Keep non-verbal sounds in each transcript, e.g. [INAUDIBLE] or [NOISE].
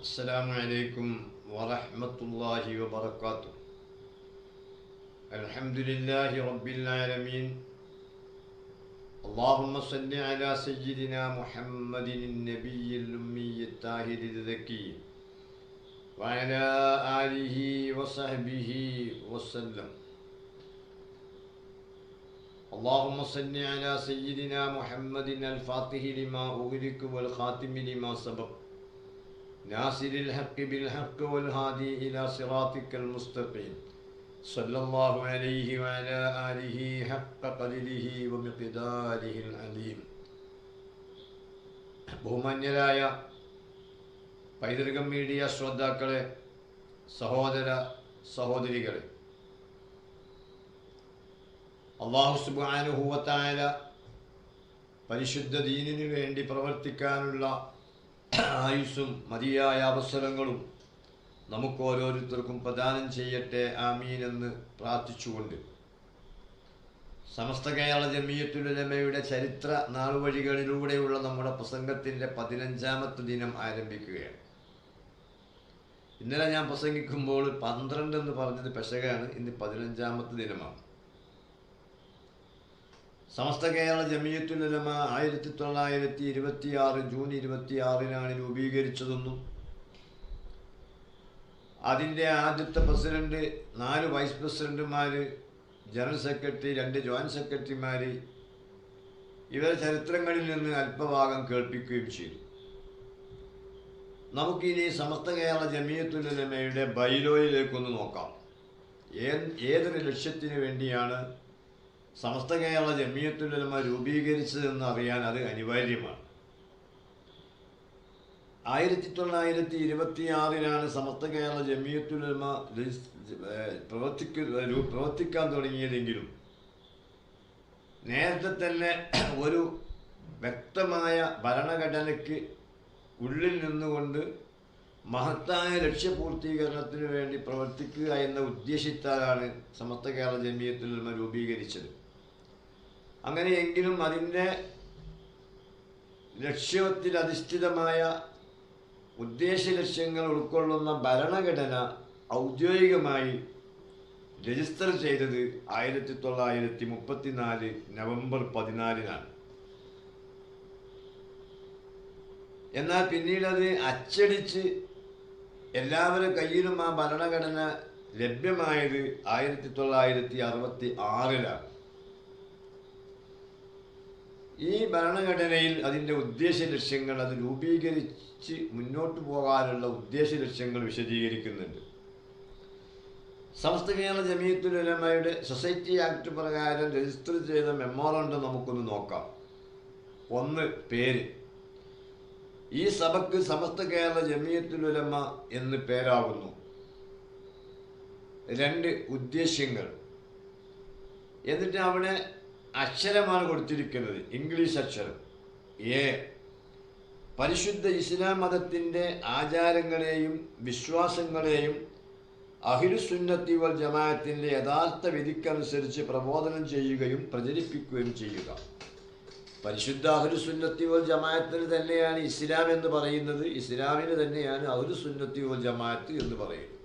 السلام عليكم ورحمة الله وبركاته الحمد لله رب العالمين اللهم صل على سيدنا محمد النبي الأمي الطاهر الذكي وعلى آله وصحبه وسلم اللهم صل على سيدنا محمد الفاتح لما أغلق والخاتم لما سبق ناصر الحق بالحق والهادي إلى صراطك المستقيم صلى الله عليه وعلى آله حق قدره ومقداره العليم ബഹുമാന്യരായ പൈതൃകം മീഡിയ ശ്രോതാക്കളെ സഹോദര സഹോദരികളെ അള്ളാഹു സുബാനുഭൂവത്തായ പരിശുദ്ധ ദീനിനു വേണ്ടി പ്രവർത്തിക്കാനുള്ള ആയുസ്സും മതിയായ അവസരങ്ങളും നമുക്ക് ഓരോരുത്തർക്കും പ്രദാനം ചെയ്യട്ടെ ആമീൻ എന്ന് പ്രാർത്ഥിച്ചുകൊണ്ട്. സമസ്ത കേരള ജമീയത്തുലമയുടെ ചരിത്ര നാളുവഴികളിലൂടെയുള്ള നമ്മുടെ പ്രസംഗത്തിന്റെ പതിനഞ്ചാമത്തെ ദിനം ആരംഭിക്കുകയാണ്. ഇന്നലെ ഞാൻ പ്രസംഗിക്കുമ്പോൾ പന്ത്രണ്ട് എന്ന് പറഞ്ഞത് പെശകാണ് ഇന്ന് പതിനഞ്ചാമത്തെ ദിനമാണ്. സമസ്ത കേരള ജമീയത്തുലമ ആയിരത്തി തൊള്ളായിരത്തി ഇരുപത്തി ആറ് ജൂൺ ഇരുപത്തി ആറിനാണ് രൂപീകരിച്ചതെന്നും. അതിന്റെ ആദ്യത്തെ പ്രസിഡന്റ് നാല് വൈസ് പ്രസിഡന്റുമാർ ജനറൽ സെക്രട്ടറി രണ്ട് ജോയിന്റ് സെക്രട്ടറിമാർ ഇവരെ ചരിത്രങ്ങളിൽ നിന്ന് അല്പഭാഗം കേൾപ്പിക്കുകയും ചെയ്തു. നമുക്കിനി സമസ്ത കേരള ജമീയത്തുലമയുടെ ബൈലോയിലേക്കൊന്ന് നോക്കാം. ഏത് ഏതൊരു ലക്ഷ്യത്തിന് വേണ്ടിയാണ് സമസ്ത കേരള ജമിയത്തുലമ രൂപീകരിച്ചതെന്ന് അറിയാൻ അത് അനിവാര്യമാണ്. ആയിരത്തി തൊള്ളായിരത്തി ഇരുപത്തി ആറിനാണ് സമസ്ത കേരള ജമിയത്തുലമ പ്രവർത്തിക്ക പ്രവർത്തിക്കാൻ തുടങ്ങിയതെങ്കിലും നേരത്തെ തന്നെ [CLEARS THROAT] ഒരു വ്യക്തമായ ഭരണഘടനയ്ക്ക് ഉള്ളിൽ നിന്നുകൊണ്ട് മഹത്തായ ലക്ഷ്യപൂർത്തീകരണത്തിന് വേണ്ടി പ്രവർത്തിക്കുക എന്ന ഉദ്ദേശിച്ചാലാണ് സമസ്ത കേരള ജമിയത്തുലമ രൂപീകരിച്ചത്. അങ്ങനെയെങ്കിലും അതിന്റെ ലക്ഷ്യത്തിലധിഷ്ഠിതമായ ഉദ്ദേശ ലക്ഷ്യങ്ങൾ ഉൾക്കൊള്ളുന്ന ഭരണഘടന ഔദ്യോഗികമായി രജിസ്റ്റർ ചെയ്തത് ആയിരത്തി തൊള്ളായിരത്തി മുപ്പത്തിനാല് നവംബർ പതിനാലിനാണ്. എന്നാൽ പിന്നീട് അത് അച്ചടിച്ച് എല്ലാവരുടെ കയ്യിലും ആ ഭരണഘടന ലഭ്യമായത് ആയിരത്തി തൊള്ളായിരത്തി അറുപത്തി ആറിലാണ്. ഈ ഭരണഘടനയിൽ അതിന്റെ ഉദ്ദേശ ലക്ഷ്യങ്ങൾ അത് രൂപീകരിച്ച് മുന്നോട്ട് പോകാനുള്ള ഉദ്ദേശ ലക്ഷ്യങ്ങൾ വിശദീകരിക്കുന്നുണ്ട്. സമസ്ത കേരള ജമീത്തുലമയുടെ സൊസൈറ്റി ആക്ട് പ്രകാരം രജിസ്റ്റർ ചെയ്ത മെമ്മോറണ്ടം നമുക്കൊന്ന് നോക്കാം. ഒന്ന് പേര്. ഈ സഭയ്ക്ക് സമസ്ത കേരള ജമീയത്തുലമ എന്ന് പേരാകുന്നു. രണ്ട് ഉദ്ദേശ്യങ്ങൾ. എന്നിട്ട് അവിടെ അക്ഷരമാണ് കൊടുത്തിരിക്കുന്നത്. ഇംഗ്ലീഷ് അക്ഷരം. എ പരിശുദ്ധ ഇസ്ലാം മതത്തിന്റെ ആചാരങ്ങളെയും വിശ്വാസങ്ങളെയും അഹിരുസുന്നത്തി വൽ ജമാഅത്തിന്റെ യഥാർത്ഥ വിധിക്കനുസരിച്ച് പ്രബോധനം ചെയ്യുകയും പ്രചരിപ്പിക്കുകയും ചെയ്യുക. പരിശുദ്ധ അഹുരുസുന്നത്തി വൽ ജമാഅത്തിന് തന്നെയാണ് ഇസ്ലാം എന്ന് പറയുന്നത്. ഇസ്ലാമിന് തന്നെയാണ് അഹുരുസുന്നത്തി വൽ ജമാഅത്ത് എന്ന് പറയുന്നത്.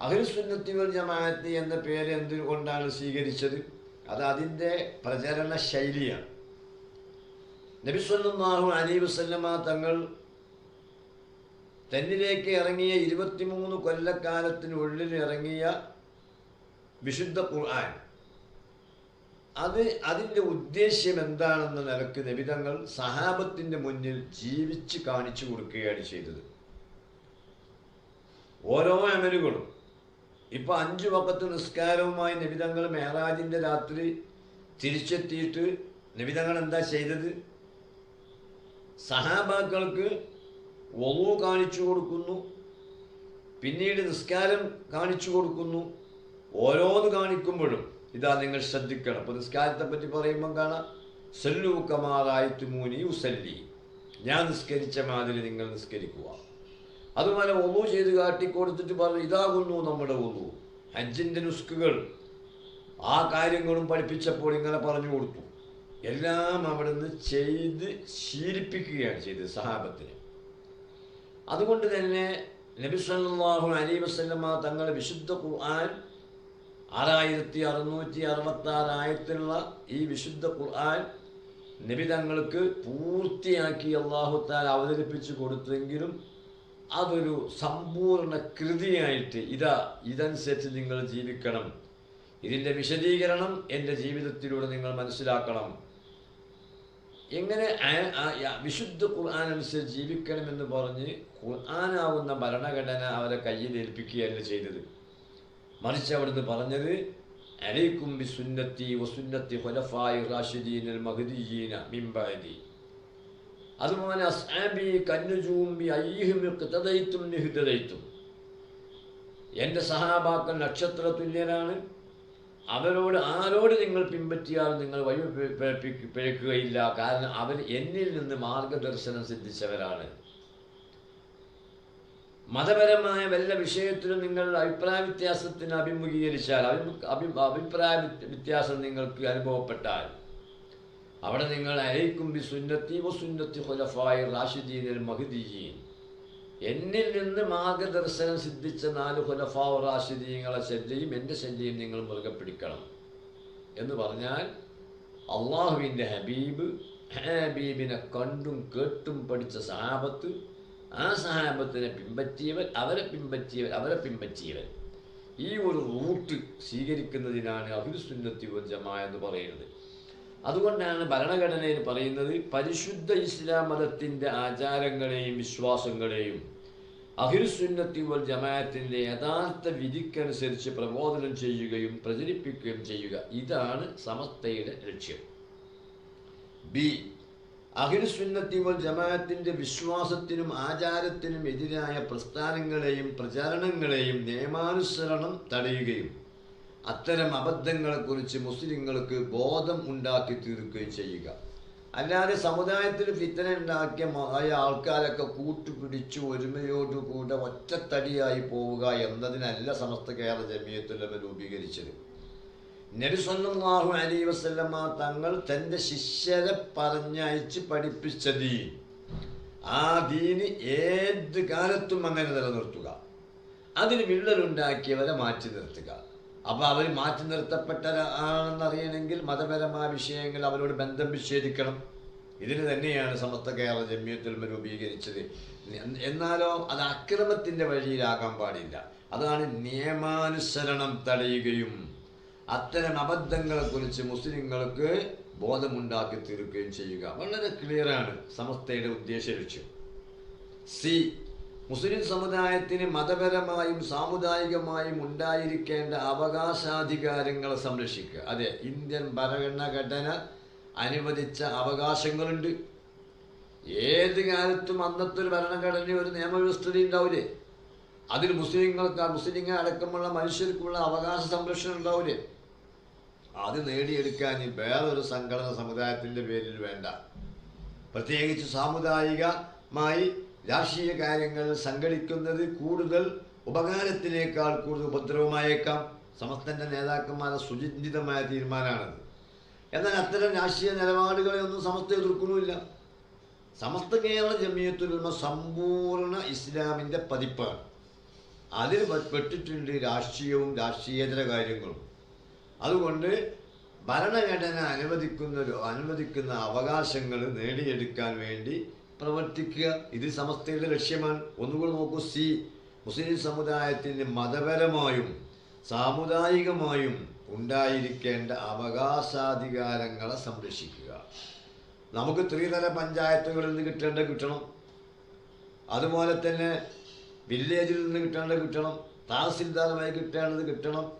അഹുരുസുന്നത്തി വൽ ജമാഅത്ത് എന്ന പേര് എന്തുകൊണ്ടാണ് സ്വീകരിച്ചത്? അത് അതിന്റെ പ്രചരണ ശൈലിയാണ്. നബിസ്വല്ലാഹു അലി വസ്ല്ലമ്മ തങ്ങൾ തന്നിലേക്ക് ഇറങ്ങിയ ഇരുപത്തിമൂന്ന് കൊല്ലക്കാലത്തിനുള്ളിൽ ഇറങ്ങിയ വിശുദ്ധ ഖുർആൻ. അത് അതിന്റെ ഉദ്ദേശ്യം എന്താണെന്ന നിലയ്ക്ക് നബിതങ്ങൾ സഹാബത്തിന്റെ മുന്നിൽ ജീവിച്ച് കാണിച്ചു കൊടുക്കുകയാണ് ചെയ്തത്. ഓരോ അമലുകളും ഇപ്പൊ അഞ്ചു വക്കത്ത് നിസ്കാരവുമായി നിബിതങ്ങൾ മേഹറാജിന്റെ രാത്രി തിരിച്ചെത്തിയിട്ട് നിബിതങ്ങൾ എന്താ ചെയ്തത്? സഹാബാക്കൾക്ക് ഒന്നു കാണിച്ചു കൊടുക്കുന്നു. പിന്നീട് നിസ്കാരം കാണിച്ചു കൊടുക്കുന്നു. ഓരോന്ന് കാണിക്കുമ്പോഴും ഇതാ നിങ്ങൾ ശ്രദ്ധിക്കണം. അപ്പൊ നിസ്കാരത്തെ പറ്റി പറയുമ്പോൾ കാണാം. സല്ലു കമാറായിട്ട് മൂനി ഉസല്ലി ഞാൻ നിസ്കരിച്ച മാതിരി നിങ്ങൾ നിസ്കരിക്കുക. അതുപോലെ ഒന്നു ചെയ്ത് കാട്ടിക്കൊടുത്തിട്ട് പറഞ്ഞു ഇതാകുന്നു നമ്മുടെ ഒന്നു ഹജ്ജിന്റെ നുസ്കുകൾ ആ കാര്യങ്ങളും പഠിപ്പിച്ചപ്പോൾ ഇങ്ങനെ പറഞ്ഞു കൊടുത്തു. എല്ലാം അവിടുന്ന് ചെയ്ത് ശീലിപ്പിക്കുകയാണ് ചെയ്തത് സഹാബത്തിന്. അതുകൊണ്ട് തന്നെ നബി സല്ലാഹു അലൈഹി വസല്ലമ തങ്ങളുടെ വിശുദ്ധ ഖുർആൻ ആറായിരത്തി അറുന്നൂറ്റി അറുപത്തി ആറായിരത്തിലുള്ള ഈ വിശുദ്ധ ഖുർആൻ നബി തങ്ങൾക്ക് പൂർത്തിയാക്കി അള്ളാഹുത്താൽ അവതരിപ്പിച്ചു കൊടുത്തെങ്കിലും അതൊരു സമ്പൂർണ കൃതിയായിട്ട് ഇതാ ഇതനുസരിച്ച് നിങ്ങൾ ജീവിക്കണം. ഇതിന്റെ വിശദീകരണം എന്റെ ജീവിതത്തിലൂടെ നിങ്ങൾ മനസ്സിലാക്കണം. എങ്ങനെ വിശുദ്ധ ഖുർആൻ അനുസരിച്ച് ജീവിക്കണമെന്ന് പറഞ്ഞ് ഖുർആനാവുന്ന ഭരണഘടന അവരെ കയ്യിൽ ഏൽപ്പിക്കുകയല്ല ചെയ്തത്. മറിച്ച് അവിടുന്ന് പറഞ്ഞത് അലൈക്കും ബി സുന്നത്തി വസുന്നത്തി ഖുലഫായി റാഷിദീൻ മഹദീന മിംബഅദി അതുപോലെ അസ്ഹാബി കന്നുചൂമ്പി ഇഖ്തദൈതും നിഹ്തദൈതും എന്റെ സഹാബാക്കൾ നക്ഷത്ര തുല്യരാണ് അവരോട് ആരോട് നിങ്ങൾ പിൻപറ്റിയാൽ നിങ്ങൾ വഴി പിഴക്കുകയില്ല. കാരണം അവർ എന്നിൽ നിന്ന് മാർഗദർശനം സിദ്ധിച്ചവരാണ്. മതപരമായ വല്ല വിഷയത്തിലും നിങ്ങൾ അഭിപ്രായ വ്യത്യാസത്തിന് അഭിമുഖീകരിച്ചാൽ അഭിമുഖ അഭി- അഭിപ്രായ വ്യത്യാസം നിങ്ങൾക്ക് അനുഭവപ്പെട്ടാൽ അവിടെ നിങ്ങൾ അലൈക്കും സുന്നത്തി സുന്നത്തി എന്നിൽ നിന്ന് മാർഗദർശനം സിദ്ധിച്ച നാല് ഖുലഫാ റാഷിദീങ്ങളെ ശല്യയും എന്റെ ശല്യയും നിങ്ങൾ മുറുകെ പിടിക്കണം. എന്ന് പറഞ്ഞാൽ അള്ളാഹുവിന്റെ ഹബീബ് ഹബീബിനെ കണ്ടും കേട്ടും പഠിച്ച സഹാബത്ത് ആ സഹാബത്തിനെ പിൻപറ്റിയവൻ അവരെ പിൻപറ്റിയവൻ അവരെ പിൻപറ്റിയവൻ. ഈ ഒരു റൂട്ട് സ്വീകരിക്കുന്നതിനാണ് അഭിസുന്നത്തി ജമാ എന്ന് പറയുന്നത്. അതുകൊണ്ടാണ് ഭരണഘടനയിൽ പറയുന്നത് പരിശുദ്ധ ഇസ്ലാം മതത്തിന്റെ ആചാരങ്ങളെയും വിശ്വാസങ്ങളെയും അഹിർസുന്നത്തി വൽ ജമാഅത്തിന്റെ യഥാർത്ഥ വിധിക്കനുസരിച്ച് പ്രബോധനം ചെയ്യുകയും പ്രചരിപ്പിക്കുകയും ചെയ്യുക. ഇതാണ് സമസ്തയുടെ ലക്ഷ്യം. ബി. അഹിർസുന്നത്തി വൽ ജമാഅത്തിന്റെ വിശ്വാസത്തിനും ആചാരത്തിനും എതിരായ പ്രസ്ഥാനങ്ങളെയും പ്രചാരണങ്ങളെയും നിയമാനുസരണം തടയുകയും അത്തരം അബദ്ധങ്ങളെക്കുറിച്ച് മുസ്ലിങ്ങൾക്ക് ബോധം ഉണ്ടാക്കി തീർക്കുകയും ചെയ്യുക. അല്ലാതെ സമുദായത്തിൽ ഫിത്തന ഉണ്ടാക്കിയ ആൾക്കാരൊക്കെ കൂട്ടുപിടിച്ച് ഒരുമയോടുകൂടെ ഒറ്റത്തടിയായി പോവുക എന്നതിനല്ല സമസ്ത കേരള ജമിയത്തുലമ രൂപീകരിച്ചത്. നബി സല്ലല്ലാഹു അലൈഹി വസല്ലമ തങ്ങൾ തന്റെ ശിഷ്യരെ പറഞ്ഞയച്ച് പഠിപ്പിച്ച ദീൻ. ആ ദീന് ഏത് കാലത്തും അങ്ങനെ നിലനിർത്തുക. അതിന് വിള്ളലുണ്ടാക്കിയവരെ മാറ്റി നിർത്തുക. അപ്പോൾ അവർ മാറ്റി നിർത്തപ്പെട്ടവരാണെന്നറിയണമെങ്കിൽ മതപരമായ വിഷയങ്ങൾ അവരോട് ബന്ധം വിച്ഛേദിക്കണം. ഇതിന് തന്നെയാണ് സമസ്ത കേരള ജമ്യത്തിൽ രൂപീകരിച്ചത്. എന്നാലോ അത് അക്രമത്തിന്റെ വഴിയിലാകാൻ പാടില്ല. അതാണ് നിയമാനുസരണം തടയുകയും അത്തരം അബദ്ധങ്ങളെക്കുറിച്ച് മുസ്ലിങ്ങൾക്ക് ബോധമുണ്ടാക്കി തീർക്കുകയും ചെയ്യുക. വളരെ ക്ലിയറാണ് സമസ്തയുടെ ഉദ്ദേശ ലക്ഷ്യം. സി മുസ്ലിം സമുദായത്തിന് മതപരമായും സാമുദായികമായും ഉണ്ടായിരിക്കേണ്ട അവകാശാധികാരങ്ങളെ സംരക്ഷിക്കുക. അതെ ഇന്ത്യൻ ഭരണഘടന അനുവദിച്ച അവകാശങ്ങളുണ്ട്. ഏത് കാലത്തും അന്നത്തെ ഒരു ഭരണഘടന ഒരു നിയമവ്യവസ്ഥത ഉണ്ടാവില്ലേ അതിൽ മുസ്ലിങ്ങൾക്ക് മുസ്ലിങ്ങൾ അടക്കമുള്ള മനുഷ്യർക്കുള്ള അവകാശ സംരക്ഷണം ഉണ്ടാവില്ലേ അത് നേടിയെടുക്കാൻ വേറൊരു സംഘടന സമുദായത്തിന്റെ പേരിൽ വേണ്ട. പ്രത്യേകിച്ച് സാമുദായികമായി രാഷ്ട്രീയ കാര്യങ്ങൾ സംഘടിക്കുന്നത് കൂടുതൽ ഉപകാരത്തിനേക്കാൾ കൂടുതൽ ഉപദ്രവമായേക്കാം. സമസ്തന്റെ നേതാക്കന്മാരെ സുചിന്തിതമായ തീരുമാനമാണത്. എന്നാൽ അത്തരം രാഷ്ട്രീയ നിലപാടുകളെ ഒന്നും സമസ്ത എതിർക്കുന്നുമില്ല. സമസ്ത കേരള ജമിയത്തുലുമ സമ്പൂർണ ഇസ്ലാമിന്റെ പതിപ്പാണ്. അതിൽ പെട്ടിട്ടുണ്ട് രാഷ്ട്രീയവും രാഷ്ട്രീയേതര കാര്യങ്ങളും. അതുകൊണ്ട് ഭരണഘടന അനുവദിക്കുന്ന അനുവദിക്കുന്ന അവകാശങ്ങൾ നേടിയെടുക്കാൻ വേണ്ടി പ്രവർത്തിക്കുക. ഇത് സമസ്തയുടെ ലക്ഷ്യമാണ്. ഒന്നുകൂടെ നോക്കൂ. സി മുസ്ലിം സമുദായത്തിന് മതപരമായും സാമുദായികമായും ഉണ്ടായിരിക്കേണ്ട അവകാശാധികാരങ്ങളെ സംരക്ഷിക്കുക. നമുക്ക് ത്രിതല പഞ്ചായത്തുകളിൽ നിന്ന് കിട്ടേണ്ട കിട്ടണം. അതുപോലെ തന്നെ വില്ലേജിൽ നിന്ന് കിട്ടേണ്ടത് കിട്ടണം. തഹസിൽദാറുമായി കിട്ടേണ്ടത് കിട്ടണം.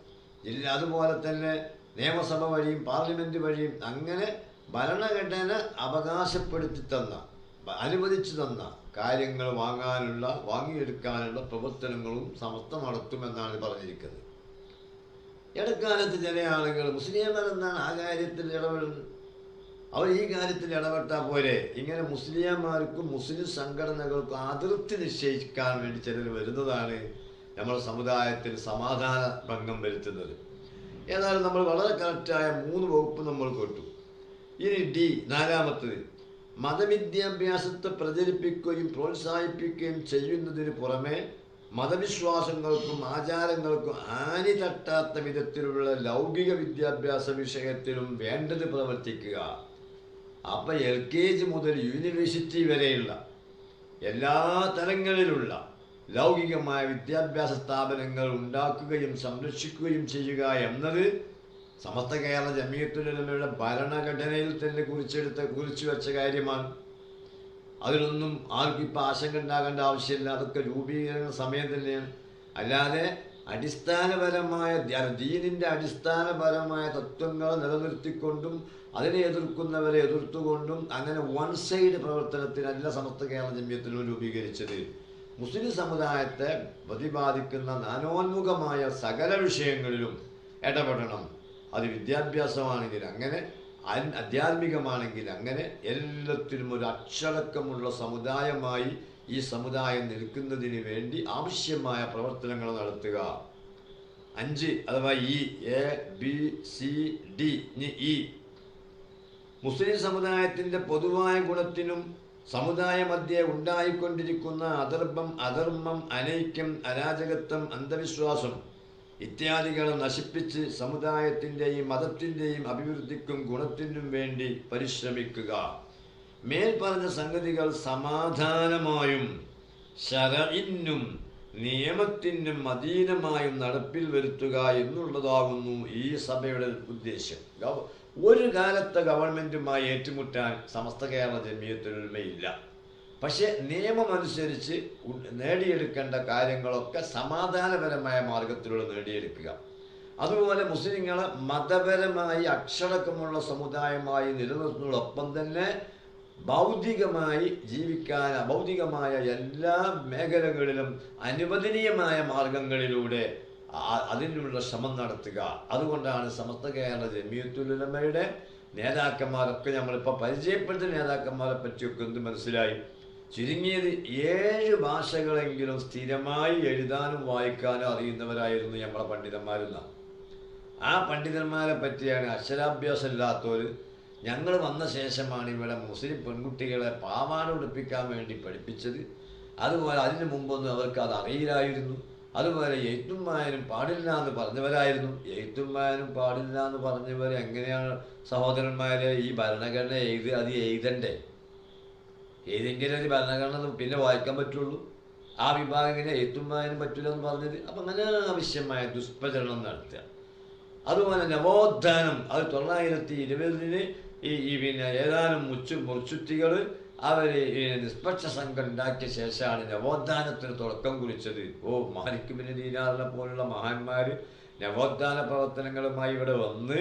ജില്ല അതുപോലെ തന്നെ നിയമസഭ വഴിയും പാർലമെന്റ് വഴിയും അങ്ങനെ ഭരണഘടന അവകാശപ്പെടുത്തി തന്ന അനുവദിച്ചു തന്ന കാര്യങ്ങൾ വാങ്ങാനുള്ള വാങ്ങിയെടുക്കാനുള്ള പ്രവർത്തനങ്ങളും സമസ്ത നടത്തുമെന്നാണ് പറഞ്ഞിരിക്കുന്നത്. ഇടക്കാലത്ത് ചില ആളുകൾ മുസ്ലിംമാർ എന്നാണ് ആ കാര്യത്തിൽ ഇടപെടുന്നത് അവർ ഈ കാര്യത്തിൽ ഇടപെട്ടാൽ പോലെ ഇങ്ങനെ മുസ്ലിംമാർക്കും മുസ്ലിം സംഘടനകൾക്കും അതിർത്തി നിശ്ചയിക്കാൻ വേണ്ടി ചിലർ വരുന്നതാണ് നമ്മുടെ സമുദായത്തിൽ സമാധാന ഭംഗം വരുത്തുന്നത്. ഏതായാലും നമ്മൾ വളരെ കറക്റ്റായ മൂന്ന് വകുപ്പ് നമ്മൾ കേട്ടു. ഇനി ഡി നാലാമത്തത്. മതവിദ്യാഭ്യാസത്തെ പ്രചരിപ്പിക്കുകയും പ്രോത്സാഹിപ്പിക്കുകയും ചെയ്യുന്നതിന് പുറമെ മതവിശ്വാസങ്ങൾക്കും ആചാരങ്ങൾക്കും ആനി തട്ടാത്ത വിധത്തിലുള്ള ലൗകിക വിദ്യാഭ്യാസ വിഷയത്തിലും വേണ്ടത് പ്രവർത്തിക്കുക. അപ്പം എൽ കെ ജി മുതൽ യൂണിവേഴ്സിറ്റി വരെയുള്ള എല്ലാ തലങ്ങളിലുള്ള ലൗകികമായ വിദ്യാഭ്യാസ സ്ഥാപനങ്ങൾ ഉണ്ടാക്കുകയും സംരക്ഷിക്കുകയും ചെയ്യുക എന്നത് സമസ്ത കേരള ജമീയത്തുലമയുടെ ഭരണഘടനയിൽ തന്നെ കുറിച്ചെടുത്ത കുറിച്ചു വെച്ച കാര്യമാണ്. അതിലൊന്നും ആർക്കും ഇപ്പോൾ ആശങ്ക ഉണ്ടാകേണ്ട ആവശ്യമില്ല. അതൊക്കെ രൂപീകരണ സമയം തന്നെയാണ്. അല്ലാതെ അടിസ്ഥാനപരമായ ദീനിന്റെ അടിസ്ഥാനപരമായ തത്വങ്ങൾ നിലനിർത്തിക്കൊണ്ടും അതിനെ എതിർക്കുന്നവരെ എതിർത്തുകൊണ്ടും അങ്ങനെ വൺ സൈഡ് പ്രവർത്തനത്തിനല്ല സമസ്ത കേരള ജമ്യത്തിലും രൂപീകരിച്ചത്. മുസ്ലിം സമുദായത്തെ പ്രതിപാദിക്കുന്ന നാനോന്മുഖമായ സകല വിഷയങ്ങളിലും ഇടപെടണം. അത് വിദ്യാഭ്യാസമാണെങ്കിൽ അങ്ങനെ ആധ്യാത്മികമാണെങ്കിൽ അങ്ങനെ എല്ലാത്തിനും ഒരു അച്ചടക്കമുള്ള സമുദായമായി ഈ സമുദായം നിൽക്കുന്നതിന് വേണ്ടി ആവശ്യമായ പ്രവർത്തനങ്ങൾ നടത്തുക. അഞ്ച് അഥവാ E A B C D E. മുസ്ലിം സമുദായത്തിന്റെ പൊതുവായ ഗുണത്തിനും സമുദായ മധ്യേ ഉണ്ടായിക്കൊണ്ടിരിക്കുന്ന അധർമ്മം അധർമ്മം അനൈക്യം അരാജകത്വം അന്ധവിശ്വാസം ഇത്യാദികളെ നശിപ്പിച്ച് സമുദായത്തിന്റെയും മതത്തിന്റെയും അഭിവൃദ്ധിക്കും ഗുണത്തിനും വേണ്ടി പരിശ്രമിക്കുക. മേൽ പറഞ്ഞ സംഗതികൾ സമാധാനമായും ശരഇന്നും നിയമത്തിനും അധീനമായും നടപ്പിൽ വരുത്തുക എന്നുള്ളതാകുന്നു ഈ സഭയുടെ ഉദ്ദേശം ഒരു കാലത്തെ ഗവൺമെന്റുമായി ഏറ്റുമുട്ടാൻ സമസ്ത കേരള ജമീയത്തിനൊരുമയില്ല പക്ഷെ നിയമമനുസരിച്ച് നേടിയെടുക്കേണ്ട കാര്യങ്ങളൊക്കെ സമാധാനപരമായ മാർഗത്തിലൂടെ നേടിയെടുക്കുക. അതുപോലെ മുസ്ലിങ്ങളെ മതപരമായി അക്ഷരക്കമുള്ള സമുദായമായി നിലനിർത്തുന്നതോടൊപ്പം തന്നെ ഭൗതികമായി ജീവിക്കാൻ ഭൗതികമായ എല്ലാ മേഖലകളിലും അനുവദനീയമായ മാർഗങ്ങളിലൂടെ അതിനുള്ള ശ്രമം നടത്തുക. അതുകൊണ്ടാണ് സമസ്ത കേരള ജമിയത്തുലമയുടെ നേതാക്കന്മാരൊക്കെ നമ്മളിപ്പോൾ പരിചയപ്പെടുത്തുന്ന നേതാക്കന്മാരെ പറ്റിയൊക്കെ എന്ത് മനസ്സിലായി? ചുരുങ്ങിയത് ഏഴ് ഭാഷകളെങ്കിലും സ്ഥിരമായി എഴുതാനും വായിക്കാനും അറിയുന്നവരായിരുന്നു നമ്മളെ പണ്ഡിതന്മാരെന്നാണ് ആ പണ്ഡിതന്മാരെ പറ്റിയാണ് അക്ഷരാഭ്യാസം ഇല്ലാത്തവർ ഞങ്ങൾ വന്ന ശേഷമാണ് ഇവിടെ മുസ്ലിം പെൺകുട്ടികളെ പാവാട ഉടുപ്പിക്കാൻ വേണ്ടി പഠിപ്പിച്ചത്. അതുപോലെ അതിനു മുമ്പൊന്നും അവർക്ക് അത് അറിയില്ലായിരുന്നു. അതുപോലെ എഴുത്തുമ്മായനും പാടില്ല എന്ന് പറഞ്ഞവരായിരുന്നു. എഴുത്തുമ്മായനും പാടില്ല എന്ന് പറഞ്ഞവർ എങ്ങനെയാണ് സഹോദരന്മാരെ ഈ ഭരണഘടന എഴുതി അത് എഴുതണ്ടേ? ഏതെങ്കിലും ഒരു ഭരണഘടന പിന്നെ വായിക്കാൻ പറ്റുള്ളൂ. ആ വിഭാഗം ഇങ്ങനെ പറ്റില്ല എന്ന് പറഞ്ഞത്. അപ്പം അങ്ങനെ ആവശ്യമായ ദുഷ്പ്രചരണം നടത്തുക. അതുപോലെ നവോത്ഥാനം അത് തൊള്ളായിരത്തി ഇരുപതിന് ഈ ഈ പിന്നെ ഏതാനും മുച്ചു മുറിച്ചുറ്റികൾ അവർ നിഷ്പക്ഷ സംഘം ഉണ്ടാക്കിയ ശേഷമാണ് നവോത്ഥാനത്തിന് തുടക്കം കുറിച്ചത്. ഓ മാലിക് ബിൻ ദീനാറിനെ പോലുള്ള മഹാന്മാർ നവോത്ഥാന പ്രവർത്തനങ്ങളുമായി ഇവിടെ വന്ന്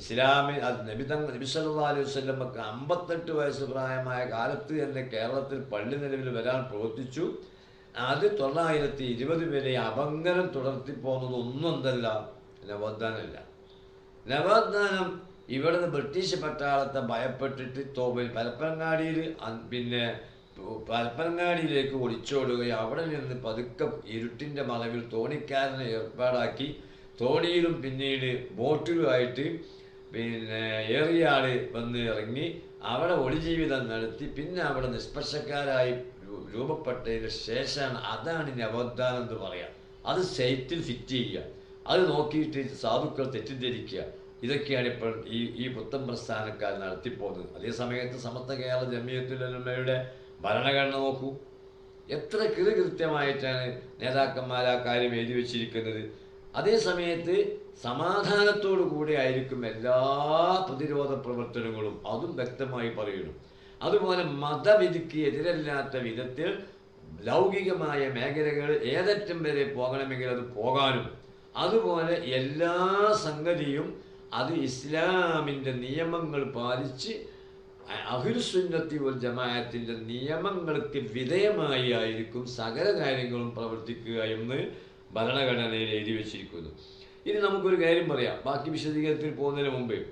ഇസ്ലാമിൽ അത് നബി നബി സല്ലല്ലാഹു അലൈഹി വസ്ലമക്ക് അമ്പത്തെട്ട് വയസ്സ് പ്രായമായ കാലത്ത് തന്നെ കേരളത്തിൽ പള്ളി നിലവിൽ വരാൻ പ്രവർത്തിച്ചു. അത് തൊള്ളായിരത്തി ഇരുപത് വരെ അപങ്കരം തുടർത്തി പോകുന്നത് ഒന്നും എന്തല്ല നവോത്ഥാനമല്ല. നവോത്ഥാനം ഇവിടുന്ന് ബ്രിട്ടീഷ് പട്ടാളത്തെ ഭയപ്പെട്ടിട്ട് തോപ്പിൽ പരപ്പനങ്ങാടിയിൽ പിന്നെ പരപ്പനങ്ങാടിയിലേക്ക് ഒളിച്ചോടുകയും അവിടെ നിന്ന് പതുക്കെ ഇരുട്ടിന്റെ മറവിൽ തോണിക്കാരനെ ഏർപ്പാടാക്കി തോണിയിലും പിന്നീട് ബോട്ടിലുമായിട്ട് പിന്നെ ഏറിയ ആൾ വന്ന് ഇറങ്ങി അവിടെ ഒളിജീവിതം നടത്തി പിന്നെ അവിടെ നിഷ്പക്ഷക്കാരായി രൂപപ്പെട്ടതിന് ശേഷമാണ് അതാണ് നവോത്ഥാനം എന്ന് പറയാം. അത് സൈറ്റിൽ ഫിറ്റ് ചെയ്യുക. അത് നോക്കിയിട്ട് സാധുക്കൾ തെറ്റിദ്ധരിക്കുക. ഇതൊക്കെയാണ് ഇപ്പോൾ ഈ ഈ പുത്തൻ പ്രസ്ഥാനക്കാർ നടത്തിപ്പോകുന്നത്. അതേ സമയത്ത് സമസ്ത കേരള ജമിയത്തുലമയുടെ ഭരണഘടന നോക്കൂ. എത്ര കൃതകൃത്യമായിട്ടാണ് നേതാക്കന്മാർ ആ കാര്യം എഴുതി വെച്ചിരിക്കുന്നത്. അതേ സമയത്ത് സമാധാനത്തോടു കൂടെ ആയിരിക്കും എല്ലാ പ്രതിരോധ പ്രവർത്തനങ്ങളും. അതും വ്യക്തമായി പറയുന്നു. അതുപോലെ മതവിധിക്ക് എതിരല്ലാത്ത വിധത്തിൽ ലൗകികമായ മേഖലകൾ ഏതറ്റം വരെ പോകണമെങ്കിൽ അത് പോകാനും. അതുപോലെ എല്ലാ സംഗതിയും അത് ഇസ്ലാമിന്റെ നിയമങ്ങൾ പാലിച്ച് അഹിർസുന്നത്തി വൽ ജമാഅത്തിന്റെ നിയമങ്ങൾക്ക് വിധേയമായി ആയിരിക്കും സകല കാര്യങ്ങളും പ്രവർത്തിക്കുക എന്ന് ഭരണഘടനയിൽ എഴുതി വച്ചിരിക്കുന്നു. ഇനി നമുക്കൊരു കാര്യം പറയാം. ബാക്കി വിശദീകരണത്തിൽ പോകുന്നതിന് മുമ്പേ.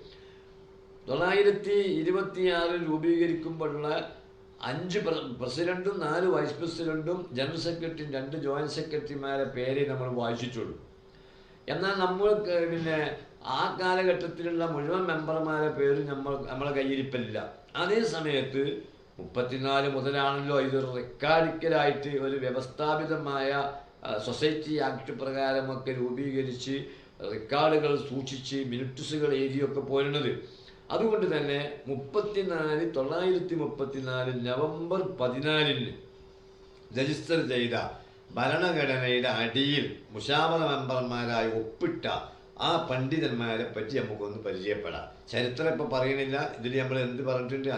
തൊള്ളായിരത്തി ഇരുപത്തിയാറിൽ രൂപീകരിക്കുമ്പോഴുള്ള അഞ്ച് പ്ര- പ്രസിഡന്റും നാല് വൈസ് പ്രസിഡന്റും ജനറൽ സെക്രട്ടറിയും രണ്ട് ജോയിന്റ് സെക്രട്ടറിമാരെ പേരെ നമ്മൾ വായിച്ചിട്ടുള്ളൂ. എന്നാൽ നമ്മൾ പിന്നെ ആ കാലഘട്ടത്തിലുള്ള മുഴുവൻ മെമ്പർമാരെ പേര് നമ്മൾ നമ്മളെ കയ്യിരിപ്പില്ല അതേ സമയത്ത് മുപ്പത്തിനാല് മുതലാണല്ലോ ഇത് റെക്കാർഡിക്കലായിട്ട് ഒരു വ്യവസ്ഥാപിതമായ സൊസൈറ്റി ആക്ട് പ്രകാരമൊക്കെ രൂപീകരിച്ച് റെക്കോർഡുകൾ സൂക്ഷിച്ച് മിനിറ്റ്സുകൾ എഴുതിയൊക്കെ പോരുന്നത്. അതുകൊണ്ട് തന്നെ മുപ്പത്തിനാല് തൊള്ളായിരത്തി മുപ്പത്തിനാല് നവംബർ പതിനാലിന് രജിസ്റ്റർ ചെയ്ത ഭരണഘടനയുടെ അടിയിൽ മുഷാവറ മെമ്പർമാരായി ഒപ്പിട്ട ആ പണ്ഡിതന്മാരെ പറ്റി നമുക്കൊന്ന് പരിചയപ്പെടാം. ചരിത്രം ഇപ്പം പറയണില്ല ഇതിൽ നമ്മൾ എന്ത് പറഞ്ഞിട്ടുണ്ട്?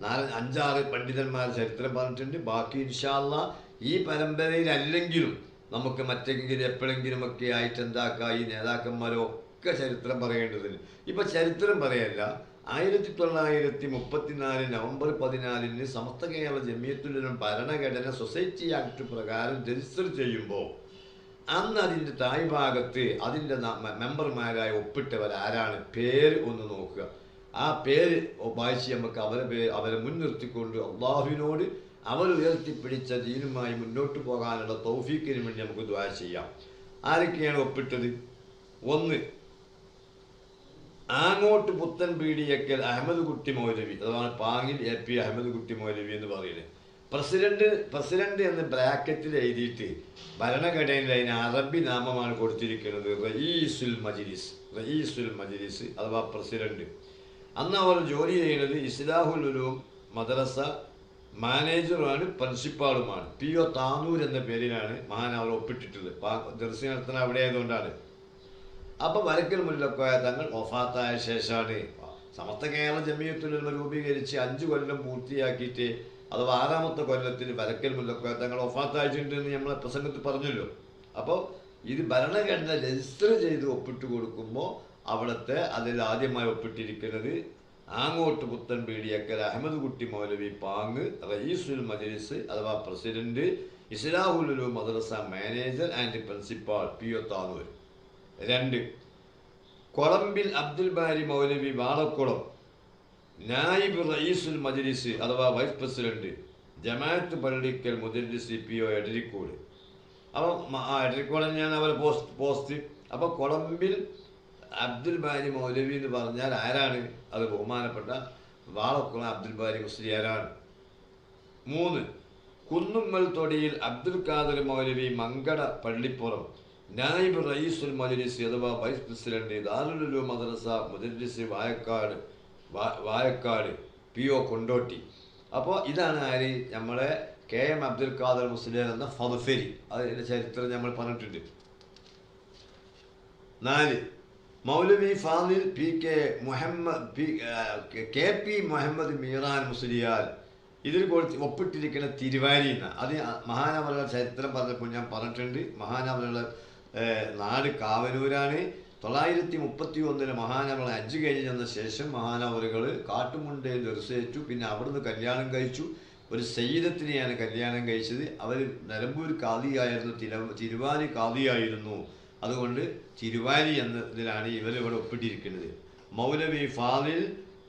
നാല് അഞ്ചാറ് പണ്ഡിതന്മാർ ചരിത്രം പറഞ്ഞിട്ടുണ്ട്. ബാക്കി ഇൻഷാല്ല ഈ പരമ്പരയിൽ അല്ലെങ്കിലും നമുക്ക് മറ്റെങ്കിലും എപ്പോഴെങ്കിലും ഒക്കെ ആയിട്ട് എന്താക്കാം ഈ നേതാക്കന്മാരൊക്കെ ചരിത്രം പറയേണ്ടതിന് ഇപ്പൊ ചരിത്രം പറയല്ല ആയിരത്തി തൊള്ളായിരത്തി മുപ്പത്തിനാല് നവംബർ പതിനാലിന് സമസ്ത കേരള ജമിയത്തുലം ഭരണഘടന സൊസൈറ്റി ആക്ട് പ്രകാരം രജിസ്റ്റർ ചെയ്യുമ്പോൾ അന്ന് അതിന്റെ തായ്ഭാഗത്ത് അതിന്റെ മെമ്പർമാരായി ഒപ്പിട്ടവർ ആരാണ്? പേര് ഒന്ന് നോക്കുക. ആ പേര് വായിച്ച് നമുക്ക് അവരെ പേര് അവരെ മുൻനിർത്തിക്കൊണ്ട് അള്ളാഹുവിനോട് അവർ ഉയർത്തിപ്പിടിച്ച ദീനുമായി മുന്നോട്ട് പോകാനുള്ള തൗഫീക്കിന് വേണ്ടി നമുക്ക് ദ്വാ ചെയ്യാം. ആരൊക്കെയാണ് ഒപ്പിട്ടത്? ഒന്ന് ആങ്ങോട്ട് പുത്തൻ പീടിയക്കൽ അഹമ്മദ് കുട്ടി മൗലവി അഥവാ പാങ്ങിൽ എ പി അഹമ്മദ് കുട്ടി മൗലവി എന്ന് പറയുന്നത്. പ്രസിഡന്റ് പ്രസിഡന്റ് എന്ന് ബ്രാക്കറ്റിൽ എഴുതിയിട്ട് ഭരണഘടനയിൽ അതിന് അറബി നാമമാണ് കൊടുത്തിരിക്കുന്നത്. റയീസുൽ മജിലിസ് റയീസുൽ മജിലിസ് അഥവാ പ്രസിഡന്റ്. അന്ന് അവർ ജോലി ചെയ്യുന്നത് ഇസ്ലാഹുൽ ഉലൂം മദ്രസ മാനേജറുമാണ് പ്രിൻസിപ്പാളുമാണ്. പി ഒ താനൂർ എന്ന പേരിലാണ് മഹാൻ അവർ ഒപ്പിട്ടിട്ടുള്ളത്. ദർശനം നടത്തുന്ന അവിടെ ആയതുകൊണ്ടാണ്. അപ്പം വരക്കൽ മുല്ലക്കോയ തങ്ങൾ ഒഫാത്തായ ശേഷമാണ് സമസ്ത കേരള ജമീയത്തുലമ രൂപീകരിച്ച് അഞ്ച് കൊല്ലം പൂർത്തിയാക്കിയിട്ട് അഥവാ ആറാമത്തെ കൊല്ലത്തിൽ വരക്കൽ മുല്ലക്കോയ തങ്ങൾ ഒഫാത്തായിട്ടുണ്ടെന്ന് നമ്മളെ പ്രസംഗത്തിൽ പറഞ്ഞല്ലോ. അപ്പോൾ ഇത് ഭരണഘടന രജിസ്റ്റർ ചെയ്ത് ഒപ്പിട്ട് കൊടുക്കുമ്പോൾ അവിടുത്തെ അതിൽ ആദ്യമായി ഒപ്പിട്ടിരിക്കുന്നത് ആങ്ങോട്ട് പുത്തൻ പീഡിയക്കൽ അഹമ്മദ് കുട്ടി മൗലവി പാങ് റയീസുൽ മജലിസ് അഥവാ president ഇസ്ലാഹുലുലു Madrasa manager and principal P O Tanur രണ്ട് കൊളമ്പിൽ അബ്ദുൽ ബാരി മൗലവി വാളക്കുളം നായിബ് റയീസുൽ മജ്ലിസ് അഥവാ വൈസ് പ്രസിഡന്റ് ജമാഅത്ത് പള്ളിക്കൽ മുദരിസ് പി ഒ എടരിക്കോട്. അപ്പം ആ എടരിക്കോട് തന്നെയാണ് അവരെ പോസ്റ്റ് പോസ്റ്റ് അപ്പോൾ കൊളംബിൽ അബ്ദുൽ ബാരി മൗലവി എന്ന് പറഞ്ഞാൽ ആരാണ്? അത് ബഹുമാനപ്പെട്ട വാളക്കുളം അബ്ദുൽ ബാരി മുസ്ലിയാരാണ്. മൂന്ന് കുന്നുമ്മൽ തൊടിയിൽ അബ്ദുൽ ഖാദർ മൗലവി മങ്കട പള്ളിപ്പുറം. നായിബ് റയീസുൽ മജ്ലിസ് അഥവാ വൈസ് പ്രസിഡന്റ് ദാറുലുലു മദ്രസ മുദരിസ് വായക്കാട് വായക്കാട് പി ഒ കൊണ്ടോട്ടി. അപ്പോൾ ഇതാണ് ആര്? നമ്മളെ കെ എം അബ്ദുൽ ഖാദർ മുസ്ലിം എന്ന ഫതുഫരി അതിന്റെ ചരിത്രം നമ്മൾ പറഞ്ഞിട്ടുണ്ട്. നാല് Moulavi Fazil P K Muhammad P K P Muhammad Meeran Musliyar ഇതിൽ കൊടുത്ത് ഒപ്പിട്ടിരിക്കുന്ന തിരുവാരി എന്ന. അത് മഹാനവരുടെ ചരിത്രം പറഞ്ഞപ്പോൾ ഞാൻ പറഞ്ഞിട്ടുണ്ട്. മഹാനവരുടെ നാട് കാവനൂരാണ്. തൊള്ളായിരത്തി മുപ്പത്തി ഒന്നിന് മഹാനവളെ അഞ്ച് കഴിഞ്ഞ് ചെന്ന ശേഷം മഹാനവറുകൾ കാട്ടുമുണ്ടയിൽ ദർശിച്ചു. പിന്നെ അവിടുന്ന് കല്യാണം കഴിച്ചു. ഒരു സയ്യിദത്തിനെയാണ് കല്യാണം കഴിച്ചത്. അവർ നിലമ്പൂർ കാതിയായിരുന്നു തിര തിരുവാലി കാതിയായിരുന്നു അതുകൊണ്ട് തിരുവാലി എന്നതിലാണ് ഇവർ ഇവിടെ ഒപ്പിട്ടിരിക്കുന്നത്. മൗലവി ഫാദിൽ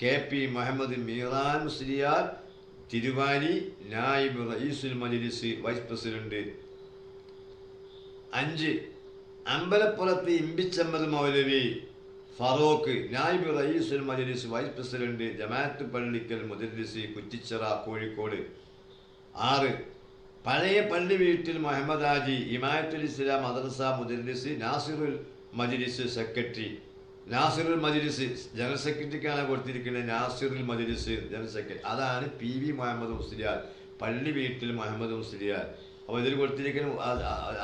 കെ പി മുഹമ്മദ് മീറാൻ മുസ്ലിയാർ തിരുവാലി നായിബ് റയീസുൽ മജ്ലിസ് വൈസ് പ്രസിഡന്റ്. അഞ്ച് അമ്പലപ്പുറത്ത് ഇമ്പിച്ചമ്മദ് മൗലവി ഫറോക്ക് നായിബ് റയീസുൽ മജ്ലിസ് വൈസ് പ്രസിഡന്റ് ജമാഅത്ത് പള്ളിക്കൽ മുദരിസ് കുറ്റിച്ചിറ കോഴിക്കോട്. ആറ് പഴയ പള്ളി വീട്ടിൽ മുഹമ്മദ് ഹാജി ഇമായത്തുൽ ഇസ്ലാം മദ്രസ മുദരിസ് നാസിറുൽ മജിലിസ് സെക്രട്ടറി. നാസിറുൽ മജിലിസ് ജനറൽ സെക്രട്ടറിക്കാണ് കൊടുത്തിരിക്കുന്നത്. നാസിറുൽ മജിലിസ് ജനറൽ സെക്രട്ടറി. അതാണ് പി വി മുഹമ്മദ് മുസ്ലിയാൽ പള്ളി വീട്ടിൽ മുഹമ്മദ് മുസ്ലിയാൽ അപ്പോൾ ഇതിൽ കൊടുത്തിരിക്കുന്ന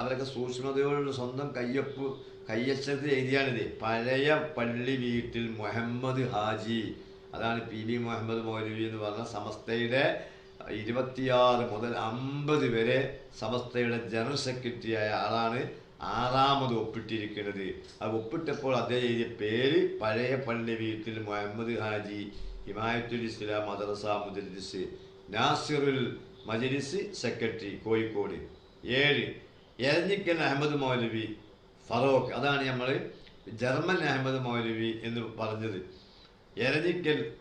അവരൊക്കെ സൂക്ഷ്മതയോടുള്ള സ്വന്തം കയ്യൊപ്പ് കയ്യക്ഷരത്തിൽ എഴുതിയാണിത്. പഴയ പള്ളി വീട്ടിൽ മുഹമ്മദ് ഹാജി. അതാണ് പി വി മുഹമ്മദ് മൗലവി എന്ന് പറഞ്ഞ സമസ്തയുടെ ഇരുപത്തിയാറ് മുതൽ അമ്പത് വരെ സമസ്തയുടെ ജനറൽ സെക്രട്ടറിയായ ആളാണ് ആറാമത് ഒപ്പിട്ടിരിക്കുന്നത്. അത് ഒപ്പിട്ടപ്പോൾ അദ്ദേഹം എഴുതിയ പേര് പഴയ വീട്ടിൽ മുഹമ്മദ് ഹാജി ഹിമായത്തുൽ ഇസ്ലാം മദ്രസ മുദരിസ് നാസിറുൽ മജലിസ് സെക്രട്ടറി കോഴിക്കോട്. ഏഴ് എരഞ്ഞിക്കൽ അഹമ്മദ് മൗലവി ഫറോക്ക്. അതാണ് നമ്മൾ ജർമ്മൻ അഹമ്മദ് മൗലവി എന്ന് പറഞ്ഞത്. എരഞ്ഞിക്കൽ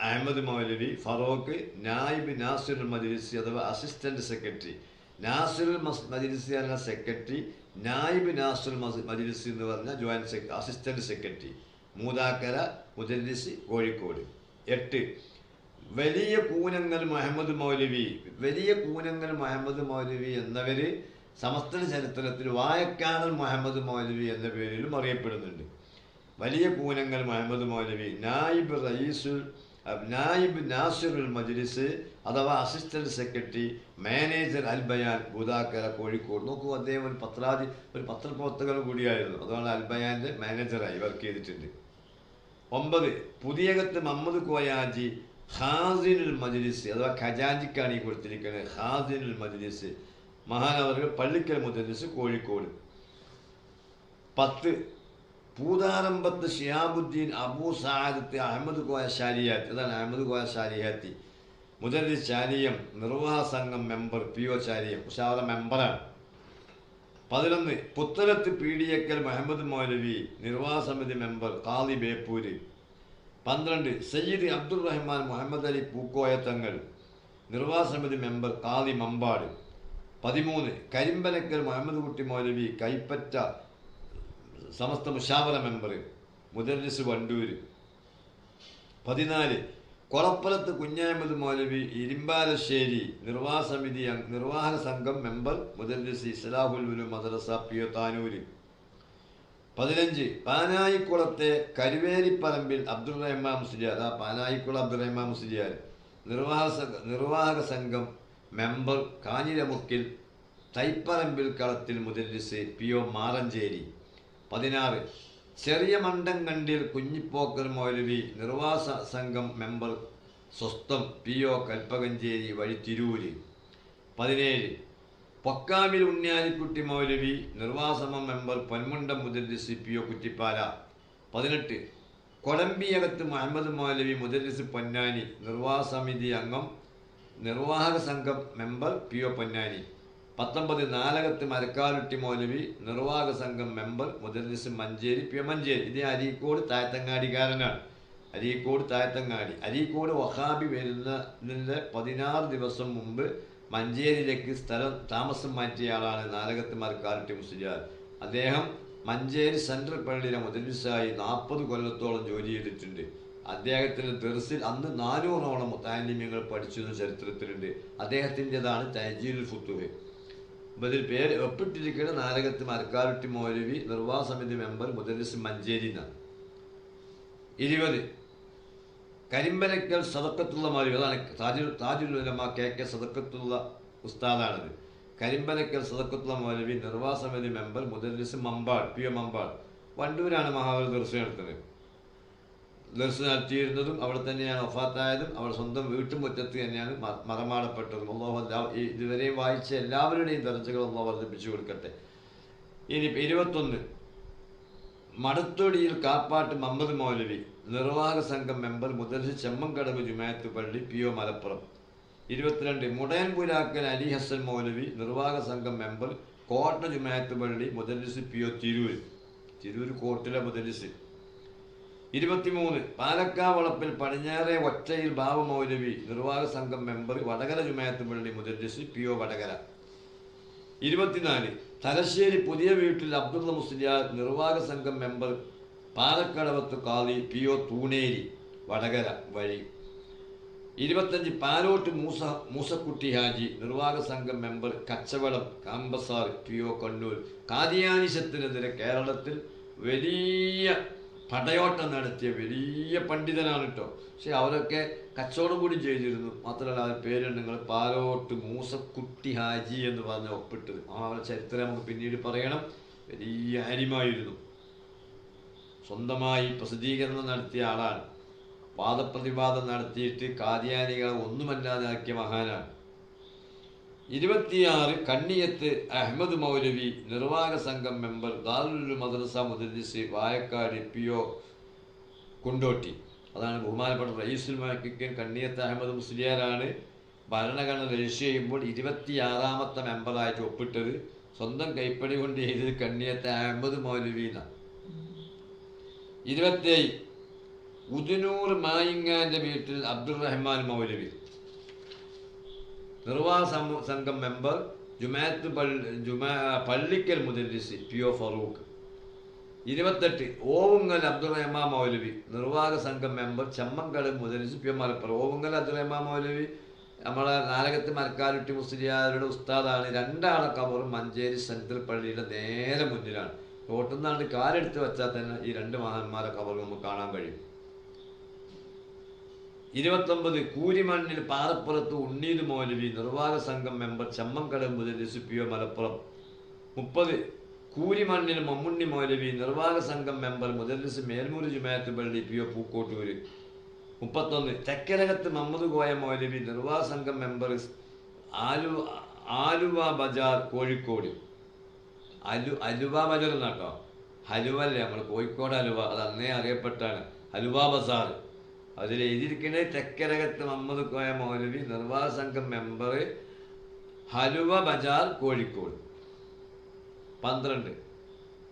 അഹമ്മദ് മൗലവി ഫറോക്ക് നായിബ് നാസിർ മജ്ലിസ് അഥവാ അസിസ്റ്റന്റ് സെക്രട്ടറി. നാസിർ മജ്ലിസ് എന്ന സെക്രട്ടറി നായിബ് നാസിർ മസ് എന്ന് പറഞ്ഞ ജോയിന്റ് അസിസ്റ്റന്റ് സെക്രട്ടറി. മൂതാക്കര മുദല്ലിസ് കോഴിക്കോട്. എട്ട്. വലിയ കൂനങ്ങൽ മുഹമ്മദ് മൗലവി. വലിയ കൂനങ്ങൽ മുഹമ്മദ് മൗലവി എന്നവര് സമസ്ത ചരിത്രത്തിൽ വായക്കാനൽ മുഹമ്മദ് മൗലവി എന്ന പേരിലും അറിയപ്പെടുന്നുണ്ട്. വലിയ കൂനങ്ങൽ മുഹമ്മദ് മൗലവി. നായിബ് റയീസുൽ നായിബ് നാസിറുൽ മജ്ലിസ് അഥവാ അസിസ്റ്റന്റ് സെക്രട്ടറി മാനേജർ അൽബയാൻ ഗുദാക്കര കോഴിക്കോട്. നോക്കൂ അദ്ദേഹം ഒരു പത്രാധി ഒരു പത്രപ്രവർത്തകൻ കൂടിയായിരുന്നു. അതുകൊണ്ട് അൽബയാന്റെ മാനേജറായി വർക്ക് ചെയ്തിട്ടുണ്ട്. ഒമ്പത് പുതിയകത്ത് മമ്മദ് കോയാജി ഹാസിനുൽ മജ്ലിസ് അഥവാ ഖജാജിക്കാണ് ഈ കൊടുത്തിരിക്കുന്നത് ഹാസിനുൽ മജ്ലിസ്. മഹാനവർ പള്ളിക്കൽ മുദ്രസ് കോഴിക്കോട്. പത്ത് പൂതാരമ്പത്ത് ഷിയാബുദ്ദീൻ അബൂ സാദത്ത് അഹമ്മദ് കോയ അതാണ് അഹമ്മദ് കോയ ഷാരിയാത്തി മുതലി ചാരിയം നിർവാഹ സംഘം മെമ്പർ പി ഒ ചാരിയം ഉഷാറ മെമ്പറാണ്. പതിനൊന്ന് പുത്തലത്ത് പി ഡി എക്കൽ മുഹമ്മദ് മൗലവി നിർവാഹ സമിതി മെമ്പർ കാളി ബേപ്പൂര്. പന്ത്രണ്ട് സയ്യിദ് അബ്ദുൾ റഹ്മാൻ മുഹമ്മദ് അലി പൂക്കോയ തങ്ങൾ നിർവാഹ സമിതി മെമ്പർ കാളി മമ്പാട്. പതിമൂന്ന് കരിമ്പനക്കൽ മുഹമ്മദ് കുട്ടി മൗലവി കൈപ്പറ്റ സമസ്ത മുഷാവറ മെമ്പർ മുദല്ലിസ് വണ്ടൂര്. പതിനാല് കൊളപ്പലത്ത് കുഞ്ഞാമത് മൗലവി ഇരിമ്പാലശ്ശേരി നിർവാഹ സമിതി നിർവാഹക സംഘം മെമ്പർ മുദല്ലിസ് ഇസ്ലാഹുൽ ഉലൂം മദ്രസ പി ഒ താനൂര്. പതിനഞ്ച് പാനായിക്കുളത്തെ കരുവേലിപ്പറമ്പിൽ അബ്ദുൾ റഹ്മാൻ മുസ്ലിയാർ ആ പാനായിക്കുളം അബ്ദുൾ റഹ്മാൻ മുസ്ലിയാർ നിർവാഹ സംഘ- നിർവാഹക സംഘം മെമ്പർ കാഞ്ഞിരമുക്കിൽ തൈപ്പറമ്പിൽ കളത്തിൽ മുതലിസ് പി ഒ മാറഞ്ചേരി. പതിനാറ്. ചെറിയ മണ്ടം കണ്ടിൽ കുഞ്ഞിപ്പോക്കൽ മൗലവി നിർവാസ സംഘം മെമ്പർ സ്വസ്ഥം പി ഒ കൽപ്പകഞ്ചേരി വഴി തിരൂര്. പതിനേഴ്. പൊക്കാമിൽ ഉണ്ണിയാലിക്കുട്ടി മൗലവി നിർവാസമ മെമ്പർ പൊന്മുണ്ടം മുദല്ലിസ് പി ഒ കുറ്റിപ്പാല. പതിനെട്ട്. കൊടമ്പിയകത്ത് മുഹമ്മദ് മൗലവി മുദല്ലിസ് പൊന്നാനി നിർവാഹ സമിതി അംഗം നിർവാഹക സംഘം മെമ്പർ പി ഒ പൊന്നാനി. പത്തൊമ്പത് നാലകത്ത് മരക്കാലുട്ടി മൗലവി നിർവാഹക സംഘം മെമ്പർ മുദല്ലിസ് മഞ്ചേരി പി മഞ്ചേരി. ഇത് അരീക്കോട് താഴ്ത്തങ്ങാടിക്കാരനാണ് അരീക്കോട് താഴ്ത്തങ്ങാടി അരീക്കോട് വഹാബി വരുന്നതിന്റെ പതിനാറ് ദിവസം മുമ്പ് മഞ്ചേരിയിലേക്ക് സ്ഥലം താമസം മാറ്റിയയാളാണ് നാലകത്ത് മരക്കാലുട്ടി മുസ്ലിയാർ. അദ്ദേഹം മഞ്ചേരി സെൻട്രൽ പള്ളിയിലെ മുദല്ലിസായി നാൽപ്പത് കൊല്ലത്തോളം ജോലി ചെയ്തിട്ടുണ്ട്. അദ്ദേഹത്തിന് ദർസിൽ അന്ന് നാനൂറോളം മുത്താലിമ്യങ്ങൾ പഠിച്ചു എന്ന ചരിത്രത്തിലുണ്ട്. അദ്ദേഹത്തിന്റെതാണ് തൈജീൽ ഫുത്തുഹ്. അപ്പോൾ പേര് ഒപ്പിട്ടിരിക്കുന്ന നാരകത്ത് മരക്കാരുട്ടി മൗലവി നിർവാഹ സമിതി മെമ്പർ മുദലിസ് മഞ്ചേരി എന്നാണ്. ഇരുപത്. കരിമ്പനക്കൽ സദക്കത്തുള്ള മൗലവി. അതാണ് താജുൽ താജുലമ കെ കെ സദക്കത്തുള്ള ഉസ്താദാണത്. കരിമ്പനക്കൽ സദക്കത്തുള്ള നിർവാഹ സമിതി മെമ്പർ മുദലിസ് മമ്പാട് പി ഒ മമ്പാട് വണ്ടൂരാണ് മഹാബലി ദർശനം നടത്തുന്നത്. ദർശനം നടത്തിയിരുന്നതും അവിടെ തന്നെയാണ് ഒഫാത്തായതും അവർ സ്വന്തം വീട്ടുമുറ്റത്ത് തന്നെയാണ് മറമാടപ്പെട്ടതും. അള്ളാഹു ഇതുവരെയും വായിച്ച എല്ലാവരുടെയും ദർജകൾ അള്ളാഹു വർദ്ധിപ്പിച്ചു കൊടുക്കട്ടെ. ഇനി ഇരുപത്തൊന്ന്. മടത്തൊടിയിൽ കാപ്പാട്ട് മമ്മദ് മൗലവി നിർവാഹക സംഘം മെമ്പർ മുദർസ് ചെമ്മൻകടവ് ജുമായത്ത് പള്ളി പി ഒ മലപ്പുറം. ഇരുപത്തിരണ്ട്. മുടയൻപുരാക്കൽ അലി ഹസൻ മൗലവി നിർവാഹക സംഘം മെമ്പർ കോട്ട ജുമായത്ത് പള്ളി മുദലിസ് പി ഒ തിരൂർ തിരൂർ കോട്ടിലെ മുദലിസ് ഇരുപത്തിമൂന്ന്. പാലക്കാവളപ്പിൽ പടിഞ്ഞാറെ ഒറ്റയിൽ ബാബു മൗലവി നിർവാഹക സംഘം മെമ്പർ വടകര ജുമായത്ത് പള്ളി മുദലിസ് പി ഒ വടകര. ഇരുപത്തിനാല്. തലശ്ശേരി പുതിയ വീട്ടിൽ അബ്ദുള്ള മുസ്ലിയാർ നിർവാഹക സംഘം മെമ്പർ പാലക്കടവത്ത് കാളി പി ഒ തൂണേരി വടകര വഴി. ഇരുപത്തഞ്ച്. പാലോട്ട് മൂസ മൂസക്കുട്ടി ഹാജി നിർവാഹക സംഘം മെമ്പർ കച്ചവടം കാമ്പസാർ പി ഒ കണ്ണൂർ. കാതിയാനിശത്തിനെതിരെ കേരളത്തിൽ വലിയ പടയോട്ടം നടത്തിയ വലിയ പണ്ഡിതനാണ് കേട്ടോ പക്ഷെ അവരൊക്കെ കച്ചവടം കൂടി ചെയ്തിരുന്നു. മാത്രമല്ല അവരുടെ പേരുണ്ട് നിങ്ങൾ പാലോട്ട് മൂസക്കുട്ടി ഹാജി എന്ന് പറഞ്ഞ ഒപ്പിട്ടത്. ആ അവരുടെ ചരിത്രം നമുക്ക് പിന്നീട് പറയണം. വലിയ ആര്യമായിരുന്നു സ്വന്തമായി പ്രസിദ്ധീകരണം നടത്തിയ ആളാണ്. വാദപ്രതിവാദം നടത്തിയിട്ട് കാദ്യാനികളെ ഒന്നുമല്ലാതെ ആക്കിയ മഹാനാണ്. ഇരുപത്തിയാറ് കണ്ണിയത്ത് അഹമ്മദ് മൗലവി നിർവാഹക സംഘം മെമ്പർ ദാറുൽ മദ്രസ മുദരിസ് വായക്കാട് പി ഒ കുണ്ടോട്ടി. അതാണ് ബഹുമാനപ്പെട്ട റയീസുൽ മഹക്കിക്കൻ കണ്ണിയത്ത് അഹമ്മദ് മുസ്ലിയാരാണ്. ഭരണഘടന രജിസ്റ്റർ ചെയ്യുമ്പോൾ ഇരുപത്തിയാറാമത്തെ മെമ്പറായിട്ട് ഒപ്പിട്ടത്. സ്വന്തം കൈപ്പടി കൊണ്ട് ചെയ്തത് കണ്ണിയത്ത് അഹമ്മദ് മൗലവി എന്നാണ് ഉദിനൂർ മായിങ്ങാന്റെ വീട്ടിൽ അബ്ദുൾ റഹ്മാൻ മൗലവി. നിർവാഹ സംഘം മെമ്പർ ജുമാത്ത് പള്ളി ജുമാ പള്ളിക്കൽ മുദരിസ് പി ഒ ഫറൂഖ്. ഇരുപത്തെട്ട് ഓവുങ്ങൽ അബ്ദുറഹ്മാൻ മൗലവി. നിർവാഹക സംഘം മെമ്പർ ചമ്മങ്കട് മുതലിസ് പി മലപ്പുറം. ഓവുങ്ങൽ അബ്ദുറഹ്മാൻ മൗലവി നമ്മളെ നാലകത്ത് മരക്കാലുട്ടി മുസ്ലിയാരുടെ ഉസ്താദാണ്. രണ്ടാളെ കബറും മഞ്ചേരി സെൻട്രൽ പള്ളിയുടെ നേരെ മുന്നിലാണ്. റോട്ടിൽ നിന്നാണ്ട് കാലെടുത്ത് വെച്ചാൽ തന്നെ ഈ രണ്ട് മഹാന്മാരെ കബർ നമുക്ക് കാണാൻ കഴിയും. ഇരുപത്തൊമ്പത് കൂരിമണ്ണിൽ പാറപ്പുറത്ത് ഉണ്ണീത് മൗലവി നിർവാഹക സംഘം മെമ്പർ ചമ്മങ്കട മുതലിസ് പി മലപ്പുറം. മുപ്പത് കൂരിമണ്ണിൽ മമ്മുണ്ണി മൗലവി നിർവാഹക സംഘം മെമ്പർ മുതലിസ് മേൽമുറി ജുമായത്ത് പള്ളി പി ഒ പൂക്കോട്ടൂര്. മുപ്പത്തൊന്ന് തെക്കരകത്ത് മമ്മദ് കോയ മൗലവി നിർവാഹക സംഘം മെമ്പർ ആലു ആലുവ ബജാർ കോഴിക്കോട്. അലു അലുവ ബജാർ എന്നാട്ടോ. ഹലുവ അല്ലേ നമ്മൾ കോഴിക്കോട് അലുവ അത് അന്നേ അറിയപ്പെട്ടാണ്. ഹലുവ ബസാർ. അതിൽ എഴുതിയിരിക്കുന്നത് തെക്കരകത്ത് മുഹമ്മദ് കോയ മൗലവി നിർവാഹ സംഘം മെമ്പർ ഹലുവ ബജാർ കോഴിക്കോട്. പന്ത്രണ്ട്.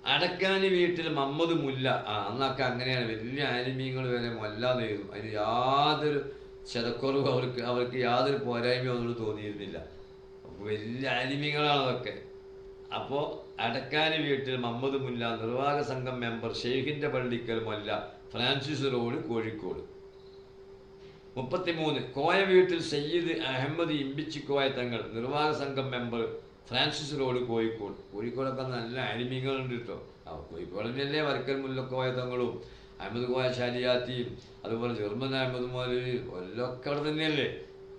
അടക്കാനി വീട്ടിൽ മമ്മദ് മുല്ല. ആ അന്നൊക്കെ അങ്ങനെയാണ്. വലിയ ആനിമീങ്ങൾ വരെ മൊല്ലാന്ന് എഴുതും. അതിന് യാതൊരു ചെതക്കുറവ് അവർക്ക് അവർക്ക് യാതൊരു പോരായ്മയും ഒന്നും തോന്നിയിരുന്നില്ല. അപ്പോൾ വലിയ ആനിമീങ്ങളാണ് അതൊക്കെ. അപ്പോൾ അടക്കാനി വീട്ടിൽ മമ്മദ് മുല്ല നിർവാഹക സംഘം മെമ്പർ ഷെയ്ഖിന്റെ പള്ളിക്കൽ മൊല്ല ഫ്രാൻസിസ് റോഡ് കോഴിക്കോട്. മുപ്പത്തിമൂന്ന്. കോയ വീട്ടിൽ സയ്യിദ് അഹമ്മദ് ഇമ്പിച്ചിക്കോയ തങ്ങൾ നിർവാഹക സംഘം മെമ്പർ ഫ്രാൻസിസ് റോഡ് കോഴിക്കോട്. കോഴിക്കോടൊക്കെ നല്ല അനിമീങ്ങളുണ്ട് കേട്ടോ ആ കോഴിക്കോടിനല്ലേ വർക്കൽ മുല്ലക്കോയ തങ്ങളും അഹമ്മദ് കോയ ഷാലിയാത്തിയും അതുപോലെ ജർമ്മൻ അഹമ്മദ് മോലി എല്ലൊക്കെ അവിടെ തന്നെയല്ലേ?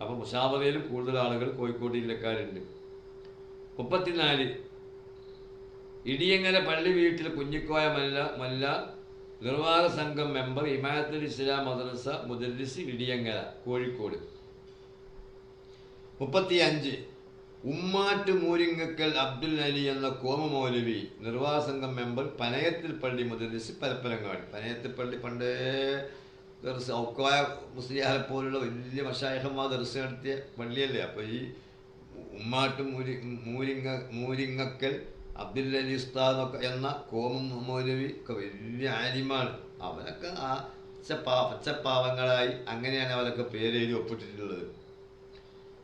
അപ്പോൾ മുഷാബറയിലും കൂടുതൽ ആളുകൾ കോഴിക്കോട് ജില്ലക്കാരുണ്ട്. മുപ്പത്തിനാല്. ഇടിയങ്ങര പള്ളി വീട്ടിൽ കുഞ്ഞിക്കോയ മല്ല മല്ല നിർവാഹക സംഘം മെമ്പർ ഇമായത്തുൽ ഇസ്ലാം മദ്രസ മുദരിസ് ഇടിയങ്ങര കോഴിക്കോട്. മുപ്പത്തി അഞ്ച് ഉമ്മാറ്റ് മൂരിങ്ങക്കൽ അബ്ദുൽ അലി എന്ന കോമ മൗലവി നിർവാഹ സംഘം മെമ്പർ പനയത്തിൽ പള്ളി മുദരിസ് പരപ്പരങ്ങാടി പനയത്തിൽ പള്ളി പണ്ടേ ദർസ് ഔക്കായ മുസ്ലിയാരെ പോലുള്ള വലിയ മഷായഹന്മാർ ദർസ് നടത്തിയ പള്ളിയല്ലേ? അപ്പോൾ ഈ ഉമ്മാട്ട് മൂരി മൂരിങ്ങ മൂരിങ്ങക്കൽ അബ്ദുൽ അലി എന്ന കോമും മൗലവി ഒക്കെ വലിയ ആലിമാണ് അവനൊക്കെ ആ പച്ചപ്പാ പച്ചപ്പാവങ്ങളായി അങ്ങനെയാണ് അവരൊക്കെ പേരെഴുതി ഒപ്പിട്ടിട്ടുള്ളത്.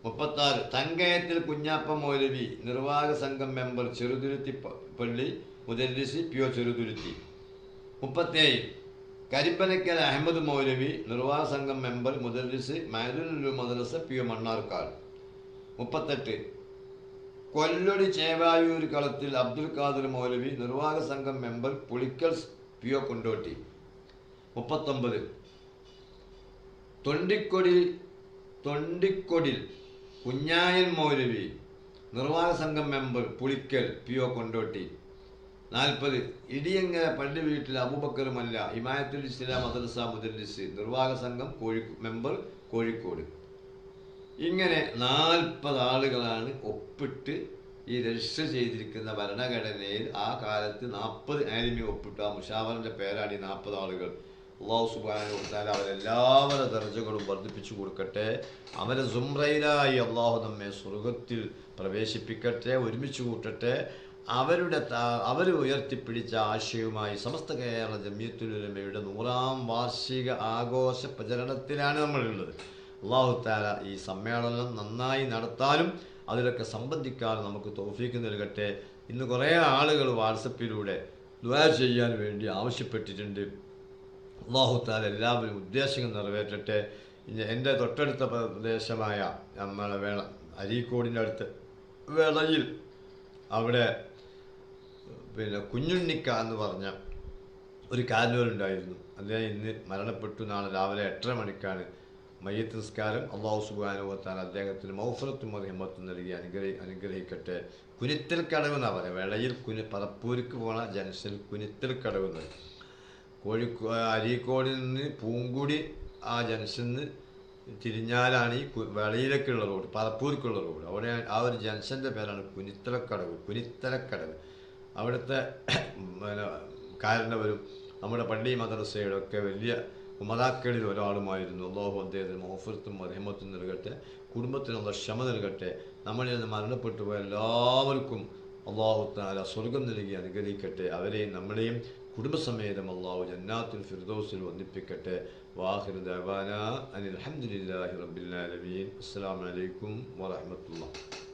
മുപ്പത്താറ് തങ്കയത്തിൽ കുഞ്ഞാപ്പ മൗലവി നിർവാഹക സംഘം മെമ്പർ ചെറുതുരുത്തി പള്ളി മുദരിസി പി ഒ ചെറുതുരുത്തി. മുപ്പത്തേഴ് കരിമ്പനക്കൽ അഹമ്മദ് മൗലവി നിർവാഹക സംഘം മെമ്പർ മുദരിസ് മൈദുൽ മദ്രസ പി ഒ മണ്ണാർക്കാട്. മുപ്പത്തെട്ട് കൊല്ലൊടി ചേവായൂർ കളത്തിൽ അബ്ദുൽ ഖാദർ മൗലവി നിർവാഹക സംഘം member Pulikkal P O Kondotty. മുപ്പത്തൊമ്പത്. തൊണ്ടിക്കൊടി തൊണ്ടിക്കൊടിൽ കുഞ്ഞായൻ മൗലവി നിർവാഹക സംഘം member Pulikkal P O Kondotty. നാൽപ്പത്. ഇടിയങ്ങര പള്ളി വീട്ടിൽ അബൂബക്കർ മല്ല ഇമായത്തുൽ ഇസ്ലാം മദ്രസ മുദല്ലിസ് നിർവാഹക സംഘം കോഴി മെമ്പർ കോഴിക്കോട്. ഇങ്ങനെ നാൽപ്പത് ആളുകളാണ് ഒപ്പിട്ട് ഈ രജിസ്റ്റർ ചെയ്തിരിക്കുന്ന ഭരണഘടനയിൽ ആ കാലത്ത് നാൽപ്പത് ആനിമി ഒപ്പിട്ട ആ മുഷാവറിന്റെ പേരാണ് ഈ നാൽപ്പത് ആളുകൾ. അള്ളാഹു സുബാന കൊടുത്താൽ അവരെല്ലാവരുടെ ദർജകളും വർദ്ധിപ്പിച്ചു കൊടുക്കട്ടെ. അവരെ സുംറയിലായി അള്ളാഹു നമ്മെ സ്വർഗത്തിൽ പ്രവേശിപ്പിക്കട്ടെ ഒരുമിച്ച് കൂട്ടട്ടെ. അവരുടെ അവർ ഉയർത്തിപ്പിടിച്ച ആശയവുമായി സമസ്ത കേരള ജമിയത്തുലമയുടെ നൂറാം വാർഷിക ആഘോഷ പ്രചരണത്തിലാണ് നമ്മളുള്ളത്. അള്ളാഹു താല ഈ സമ്മേളനം നന്നായി നടത്താനും അതിലൊക്കെ സംബന്ധിക്കാനും നമുക്ക് തോഫീക്ക് നൽകട്ടെ. ഇന്ന് കുറേ ആളുകൾ വാട്സപ്പിലൂടെ ദ്വാ ചെയ്യാൻ വേണ്ടി ആവശ്യപ്പെട്ടിട്ടുണ്ട്. അള്ളാഹു താല എല്ലാവരും ഉദ്ദേശങ്ങൾ നിറവേറ്റട്ടെ. എന്റെ തൊട്ടടുത്ത പ്രദേശമായ നമ്മളെ വേള അരീക്കോടിന്റെ അടുത്ത് വേളയിൽ അവിടെ പിന്നെ കുഞ്ഞുണ്ണിക്ക എന്ന് പറഞ്ഞ ഒരു കാരണവരുണ്ടായിരുന്നു അദ്ദേഹം ഇന്ന് മരണപ്പെട്ടു. നാളെ രാവിലെ എട്ടര മണിക്കാണ് മയ്യത്ത് നിസ്കാരം അള്ളാഹു സുബാനുഭവത്താൻ അദ്ദേഹത്തിന് മൗഫറത്തും ഹിമ്മത്തും നൽകി അനുഗ്രഹി അനുഗ്രഹിക്കട്ടെ. കുനിത്തൽ കടവ് എന്നാണ് പറയുക. വെളയിൽ കുനി പറപ്പൂർക്ക് പോണ ജനസിൽ കുനിത്തൽ കടവ് എന്ന് കോഴിക്കോ അരീക്കോടിൽ നിന്ന് പൂങ്കുടി ആ ജംഗ്ഷനിൽ തിരിഞ്ഞാലാണ് ഈ വെളയിലേക്കുള്ള റോഡ് പറപ്പൂർക്കുള്ള റോഡ്. അവിടെ ആ ഒരു ജംഗ്ഷന്റെ പേരാണ് കുനിത്തലക്കടവ് കുനിത്തലക്കടവ് അവിടുത്തെ പിന്നെ കാരണവരും നമ്മുടെ പള്ളി മദ്രസയുടെ ഒക്കെ വലിയ ഉമതാക്കളിൽ ഒരാളുമായിരുന്നു. അള്ളാഹു അദ്ദേഹത്തിന് മോഫർത്തും മഹിമത്തും നൽകട്ടെ. കുടുംബത്തിനുള്ള ക്ഷമ നൽകട്ടെ. നമ്മളിൽ നിന്ന് മരണപ്പെട്ടു പോയ എല്ലാവർക്കും അള്ളാഹു താല സ്വർഗം നൽകി അനുഗ്രഹിക്കട്ടെ. അവരെയും നമ്മളെയും കുടുംബസമേതം അള്ളാഹു ജന്നാത്തുൽ ഫിർദോസിൽ വന്നിപ്പിക്കട്ടെ വാഹിർ ദവാന അനിൽ അലഹമുല്ലാഹി റബ്ബിൽ ആലമീൻ. അസ്സലാമു അലൈക്കും വറഹ്മത്തുള്ളാഹി.